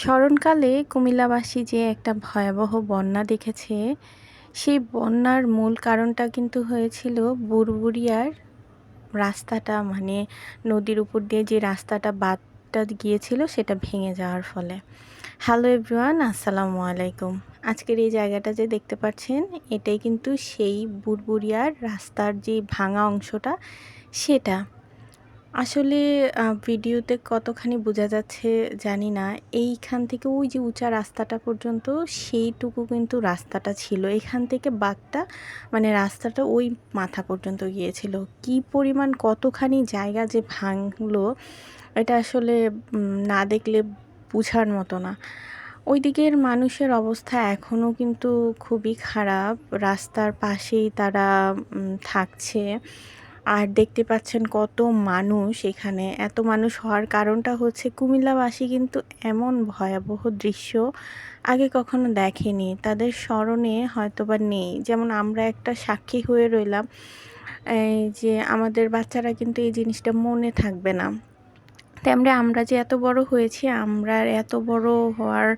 স্মরণকালে কুমিল্লাবাসী যে একটা ভয়াবহ বন্যা দেখেছে, সেই বন্যার মূল কারণটা কিন্তু হয়েছিল বুরবুরিয়ার রাস্তাটা মানে নদীর উপর দিয়ে যে রাস্তাটা বাদটা গিয়েছিল সেটা ভেঙে যাওয়ার ফলে। হ্যালো এভরিওয়ান, আসসালামু আলাইকুম। আজকের এই জায়গাটা যে দেখতে পাচ্ছেন, এটাই কিন্তু সেই বুরবুরিয়ার রাস্তার যে ভাঙা অংশটা, সেটা। আসলে ভিডিওতে কতখানি বোঝা যাচ্ছে জানি না। এইখান থেকে ওই যে উঁচা রাস্তাটা পর্যন্ত, সেইটুকু কিন্তু রাস্তাটা ছিল। এখান থেকে বাঘটা মানে রাস্তাটা ওই মাথা পর্যন্ত গিয়েছিল। কি পরিমাণ, কতখানি জায়গা যে ভাঙলো, এটা আসলে না দেখলে বুঝার মতো না। ওই দিকের মানুষের অবস্থা এখনও কিন্তু খুবই খারাপ। রাস্তার পাশেই তারা থাকছে। আর দেখতে পাচ্ছেন কত মানুষ এখানে। এত মানুষ হওয়ার কারণটা হচ্ছে কুমিল্লাবাসী কিন্তু এমন ভয়াবহ দৃশ্য আগে কখনো দেখেনি। তাদের স্মরণে হয়তো বা নেই। যেমন আমরা একটা সাক্ষী হয়ে রইলাম, এই যে আমাদের বাচ্চারা কিন্তু এই জিনিসটা মনে থাকবে না। তেমনি আমরা যে এত বড় হয়েছি, আমরা এত বড় হওয়ার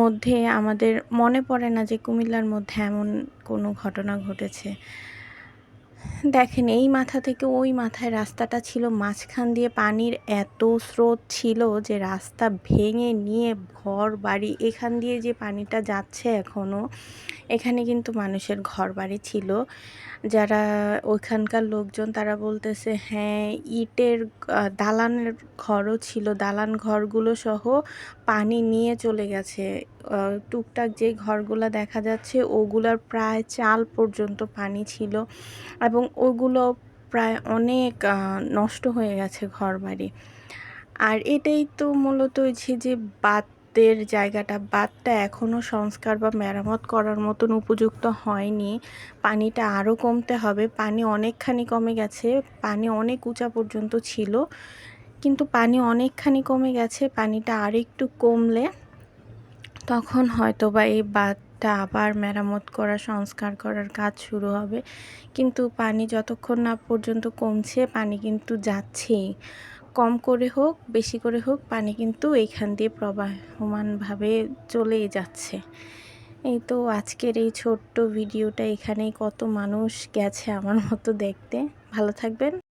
মধ্যে আমাদের মনে পড়ে না যে কুমিল্লার মধ্যে এমন কোনো ঘটনা ঘটেছে। দেখেন, এই মাথা থেকে ওই মাথায় রাস্তাটা ছিল মাঝখান দিয়ে পানির এত স্রোত ছিল যে রাস্তা ভেঙে নিয়ে ঘর বাড়ি, এখান দিয়ে যে পানিটা যাচ্ছে এখনও এখানে কিন্তু মানুষের ঘর বাড়ি ছিল। যারা ওইখানকার লোকজন তারা বলতেছে হ্যাঁ ইটের দালানের ঘরও ছিল, দালান ঘরগুলো সহ পানি নিয়ে চলে গেছে। টুকটাক যে ঘরগুলো দেখা যাচ্ছে, ওগুলার প্রায় চাল পর্যন্ত পানি ছিল এবং ওগুলো প্রায় অনেক নষ্ট হয়ে গেছে ঘর বাড়ি আর এটাই তো মূলত হচ্ছে যে বাতের জায়গাটা বাতটা এখনও সংস্কার বা মেরামত করার মতন উপযুক্ত হয়নি। পানিটা আরও কমতে হবে। পানি অনেকখানি কমে গেছে। পানি অনেক উঁচা পর্যন্ত ছিল। কিন্তু পানি অনেকখানি কমে গেছে, পানিটা আর একটু কমলে তখন হয়তো বা এই বাঁধটা আবার মেরামত করা, সংস্কার করার কাজ শুরু হবে। কিন্তু পানি যতক্ষণ না পর্যন্ত কমছে, পানি কিন্তু যাচ্ছেই। কম করে হোক, বেশি করে হোক, পানি কিন্তু এইখান দিয়ে প্রবাহমানভাবে চলেই যাচ্ছে। এই তো আজকের এই ছোট্ট ভিডিওটা এখানেই। কত মানুষ গেছে আমার মতো দেখতে। ভালো থাকবেন।